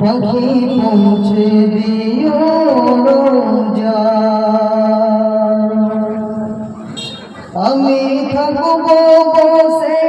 পাখি পৌঁছে দিও আমি থাকব বসে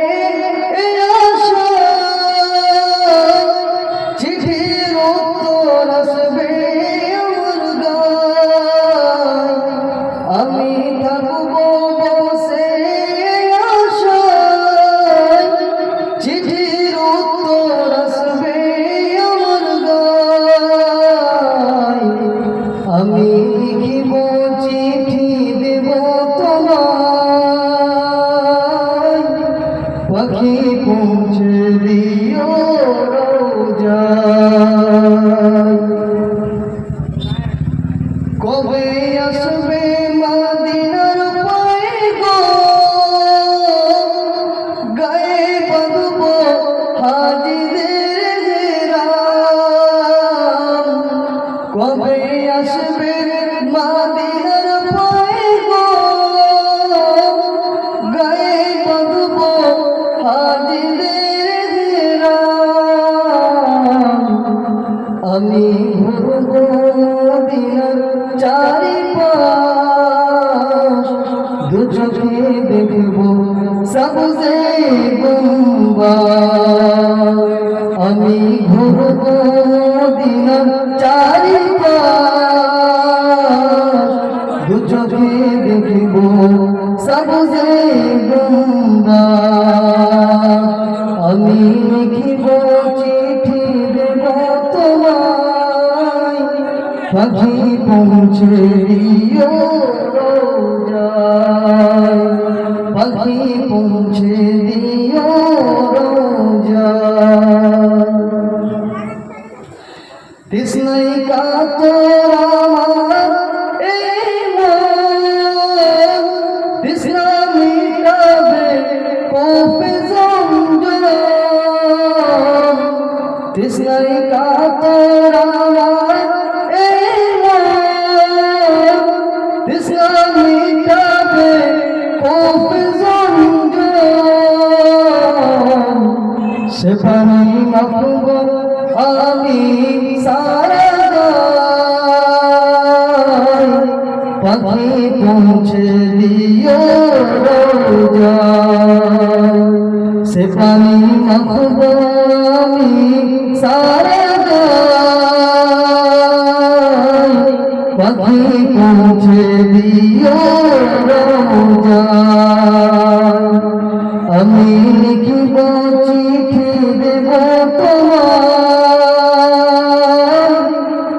পৌঁছে দিও কবে আসবে আমি ঘুরব দিনার চারিপাশ। দু চোখে দেখব সবজে গুম্বা আমি ঘুরব দিনার চারিপাশ। দু চোখে দেখব সবজে গুম্বা আমি পাখি পৌঁছে পাখি পৌঁছে দিও রোজায়। তৃষ্ণাই কাতর সে পানি মাখব আমি সারা। পাখি পৌঁছে দিও রোজায়। সে পানি মাখব আমি সারা